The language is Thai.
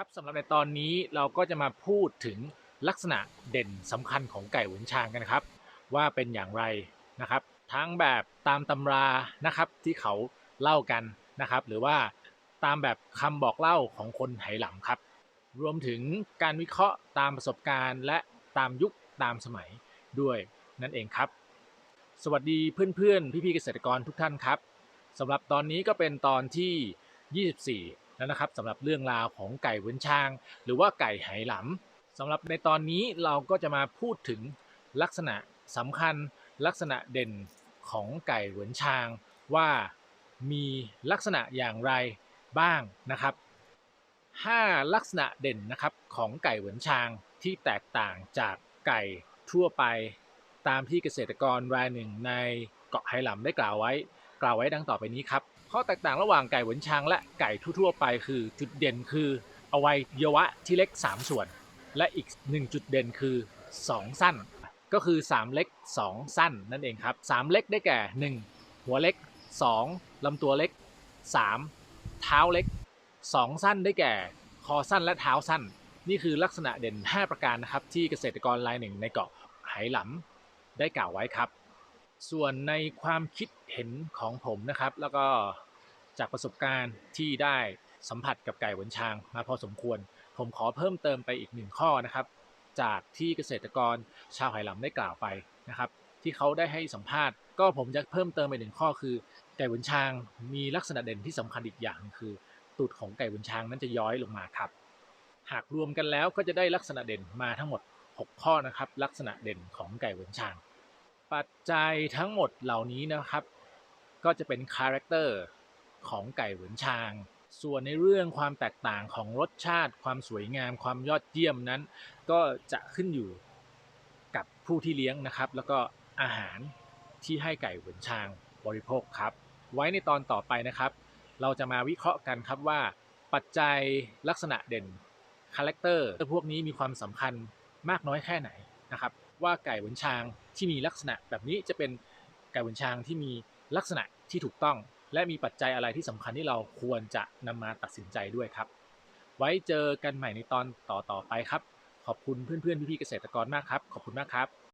ครับสำหรับในตอนนี้เราก็จะมาพูดถึงลักษณะเด่นสำคัญของไก่หวนชางกันครับ ว่าเป็นอย่างไรนะครับ ทั้งแบบตามตำรานะครับที่เขาเล่ากันนะครับ หรือว่าตามแบบคำบอกเล่าของคนไหหลำครับ รวมถึงการวิเคราะห์ตามประสบการณ์และตามยุคตามสมัยด้วยนั่นเองครับ สวัสดีเพื่อนๆ พี่ๆเกษตรกรทุกท่านครับสำหรับตอนนี้ก็เป็นตอนที่ 24 แล้วนะครับสำหรับเรื่องราวของไก่เว้นช่าง หรือว่าไก่ไหหลำสำหรับในตอนนี้เราก็จะมาพูดถึงลักษณะสำคัญลักษณะเด่นของไก่เหวนชาง ว่ามีลักษณะอย่างไรบ้างนะครับ 5 ลักษณะเด่นนะครับของไก่เหวินชางที่แตกต่างจากไก่ทั่วไปตามที่เกษตรกรรายหนึ่งในเกาะไหหลำได้กล่าวไว้ กล่าวไว้ดังต่อไปนี้ครับ ข้อแตกต่างระหว่างไก่หวนช้างและไก่ทั่วๆไปคือจุดเด่นคืออวัยวะที่เล็ก 3 ส่วน และอีก 1 จุดเด่นคือ 2 สั้น ก็คือ 3 เล็ก 2 สั้นนั่นเองครับ 3 เล็กได้แก่ 1 หัวเล็ก 2 ลำตัวเล็ก 3 เท้าเล็ก 2 สั้นได้แก่ คอสั้นและเท้าสั้น นี่คือลักษณะเด่น 5 ประการนะครับที่เกษตรกรรายหนึ่งในเกาะไหหลำได้กล่าวไว้ครับ ส่วนในความคิดเห็นของผมนะครับ แล้วก็จากประสบการณ์ที่ได้สัมผัสกับไก่หวนช้างมาพอสมควร ผมขอเพิ่มเติมไปอีกหนึ่งข้อนะครับ จากที่เกษตรกรชาวไหหลำได้กล่าวไปนะครับ ที่เขาได้ให้สัมภาษณ์ ก็ผมจะเพิ่มเติมไปหนึ่งข้อคือ ไก่หวนช้างมีลักษณะเด่นที่สำคัญอีกอย่างคือตูดของไก่หวนช้างนั้นจะย้อยลงมาครับหากรวมกันแล้วก็จะได้ลักษณะเด่นมาทั้งหมด 6 ข้อนะครับ ลักษณะเด่นของไก่หวนช้าง ปัจจัยทั้งหมดเหล่านี้นะครับ ก็จะเป็นคาแรคเตอร์ของไก่เหวินชาง ส่วนในเรื่องความแตกต่างของรสชาติ ความสวยงาม ความยอดเยี่ยมนั้น ก็จะขึ้นอยู่กับผู้ที่เลี้ยงนะครับ แล้วก็อาหารที่ให้ไก่เหวินชางบริโภคครับ ไว้ในตอนต่อไปนะครับ เราจะมาวิเคราะห์กันครับว่าปัจจัยลักษณะเด่นคาแรคเตอร์พวกนี้มีความสำคัญมากน้อยแค่ไหนนะครับ ว่าไก่เหวนช้างที่มีลักษณะแบบนี้จะเป็นไก่เหวนช้างที่มีลักษณะที่ถูกต้อง และมีปัจจัยอะไรที่สำคัญที่เราควรจะนำมาตัดสินใจด้วยครับ ไว้เจอกันใหม่ในตอนต่อๆไปครับ ขอบคุณเพื่อนๆพี่ๆเกษตรกรมากครับ ขอบคุณมากครับ